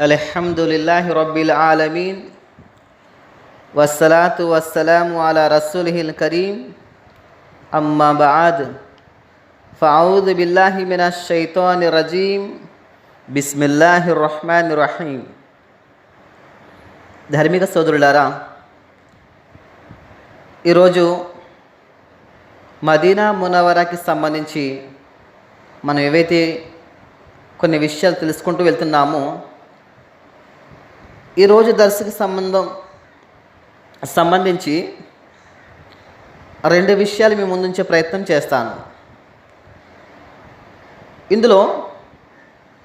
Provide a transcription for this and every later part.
الحمد لله رب العالمين والصلاة والسلام على رسوله الكريم أما بعد فأعوذ بالله من الشيطان الرجيم بسم الله الرحمن الرحيم ధార్మిక సోదరులారా ఈరోజు మదీనా మునవరాకి సంబంధించి మనం ఏవైతే కొన్ని విషయాలు తెలుసుకుంటూ వెళ్తున్నామో ఈరోజు దర్శకు సంబంధం సంబంధించి రెండు విషయాలు మీ ముందుంచే ప్రయత్నం చేస్తాను. ఇందులో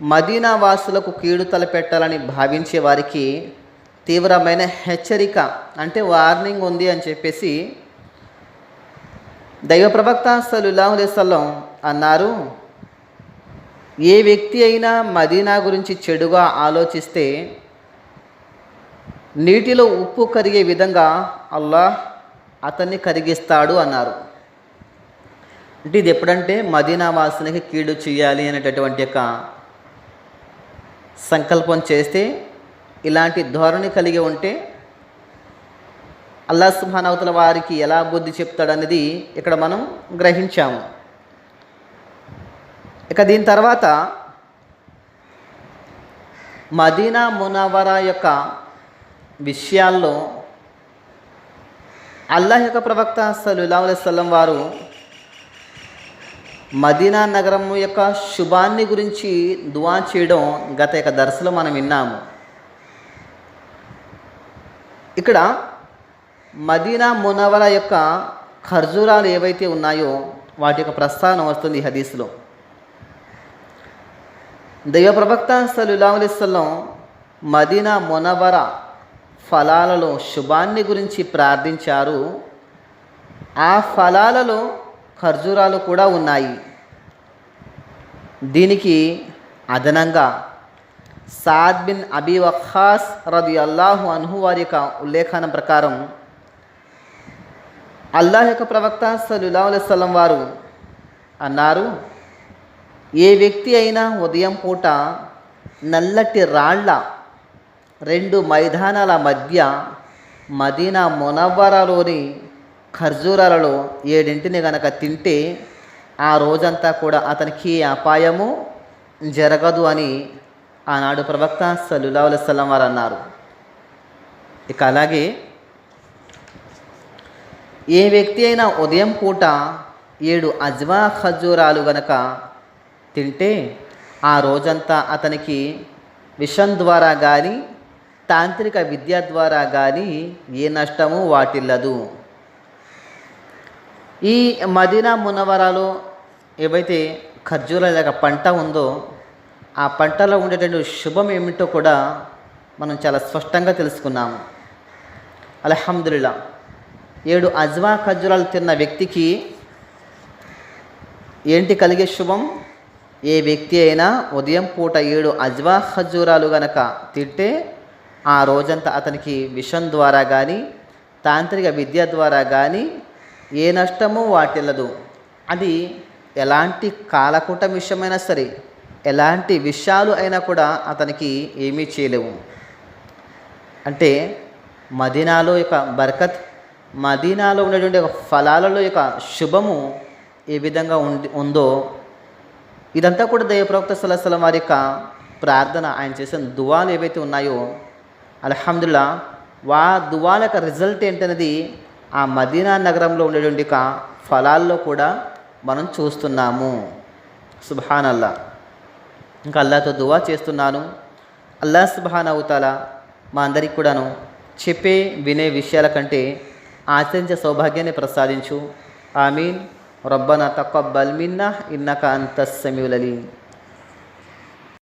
మదీనా వాసులకు కీడు తలపెట్టాలని భావించే వారికి తీవ్రమైన హెచ్చరిక అంటే వార్నింగ్ ఉంది అని చెప్పేసి దైవ ప్రవక్త సలుల్లాహులేసల్లం అన్నారు. ఏ వ్యక్తి అయినా మదీనా గురించి చెడుగా ఆలోచిస్తే నీటిలో ఉప్పు కరిగే విధంగా అల్లాహ్ అతన్ని కరిగిస్తాడు అన్నారు. అంటే ఇది ఎప్పుడంటే మదీనా వాసులకి కీడు చేయాలి అనేటటువంటి యొక్క సంకల్పం చేస్తే ఇలాంటి ధోరణి కలిగి ఉంటే అల్లా సుభానవతల వారికి ఎలా బుద్ధి చెప్తాడనేది ఇక్కడ మనం గ్రహించాము. ఇక దీని తర్వాత మదీనా మునవరా యొక్క విషయాల్లో అల్లాహ్ యొక్క ప్రవక్త సల్లా అలైవల్లం వారు మదీనా నగరం యొక్క శుభాన్ని గురించి దువా చేయడం గత యొక్క దర్శలో మనం విన్నాము. ఇక్కడ మదీనా మునవర యొక్క ఖర్జూరాలు ఏవైతే ఉన్నాయో వాటి యొక్క ప్రస్థానం వస్తుంది ఈ హదీస్లో. దైవ ప్రవక్త సల్లా మదీనా మునవర ఫలాలలో శుభాన్ని గురించి ప్రార్థించారు. ఆ ఫలాలలో ఖర్జూరాలు కూడా ఉన్నాయి. దీనికి అదనంగా సాద్ బిన్ అబీ వఖాస్ రది అల్లాహు అన్హు వారి యొక్క ఉల్లేఖనం ప్రకారం అల్లాహ్ యొక్క ప్రవక్త సలుల్లా అలైవల్లం వారు అన్నారు ఏ వ్యక్తి అయినా ఉదయం పూట నల్లటి రాళ్ళ రెండు మైదానాల మధ్య మదీనా మునవ్వరలోని ఖర్జూరాలలో ఏడింటిని గనక తింటే ఆ రోజంతా కూడా అతనికి అపాయము జరగదు అని ఆనాడు ప్రవక్త సల్లుల్లా అలైవల్లం వారు అన్నారు. ఇక అలాగే ఏ వ్యక్తి అయినా ఉదయం పూట ఏడు అజ్వా ఖజూరాలు గనక తింటే ఆ రోజంతా అతనికి విషం ద్వారా కానీ తాంత్రిక విద్య ద్వారా కానీ ఏ నష్టము వాటిల్లదు. ఈ మదీనా మునవరాలో ఏవైతే ఖర్జూర లేక పంట ఉందో ఆ పంటలో ఉండేటువంటి శుభం ఏమిటో కూడా మనం చాలా స్పష్టంగా తెలుసుకున్నాము అలహమ్దుల్లా ఏడు అజ్వా ఖర్జూరాలు తిన్న వ్యక్తికి ఏంటి కలిగే శుభం? ఏ వ్యక్తి అయినా ఉదయం పూట ఏడు అజ్వా ఖర్జూరాలు గనక తింటే ఆ రోజంతా అతనికి విషం ద్వారా కానీ తాంత్రిక విద్య ద్వారా కానీ ఏ నష్టము వాటిల్లదు. అది ఎలాంటి కాలకూట విషయమైనా సరే ఎలాంటి విషయాలు అయినా కూడా అతనికి ఏమీ చేయలేవు. అంటే మదీనాలో యొక్క బర్కత్ మదీనాలో ఉండేటువంటి ఒక ఫలాలలో యొక్క శుభము ఏ విధంగా ఉంది ఉందో ఇదంతా కూడా దైవప్రవక్త సలసలం వారి యొక్క ప్రార్థన ఆయన చేసిన దువాలు ఏవైతే ఉన్నాయో అల్హమ్దుల్లా వా దువాల యొక్క రిజల్ట్ ఏంటనేది ఆ మదీనా నగరంలో ఉండేటువంటి ఒక ఫలాల్లో కూడా మనం చూస్తున్నాము. సుబహాన్ అల్లా ఇంకా అల్లాతో దువా చేస్తున్నాను. అల్లా సుబహాన్ అవుతాలా మా అందరికి కూడాను చెప్పే వినే విషయాల కంటే ఆచరించే సౌభాగ్యాన్ని ప్రసాదించు. ఆమీన్. రబ్బన తక్కువ బల్మిన్నా ఇన్నక అంత సమీవులీ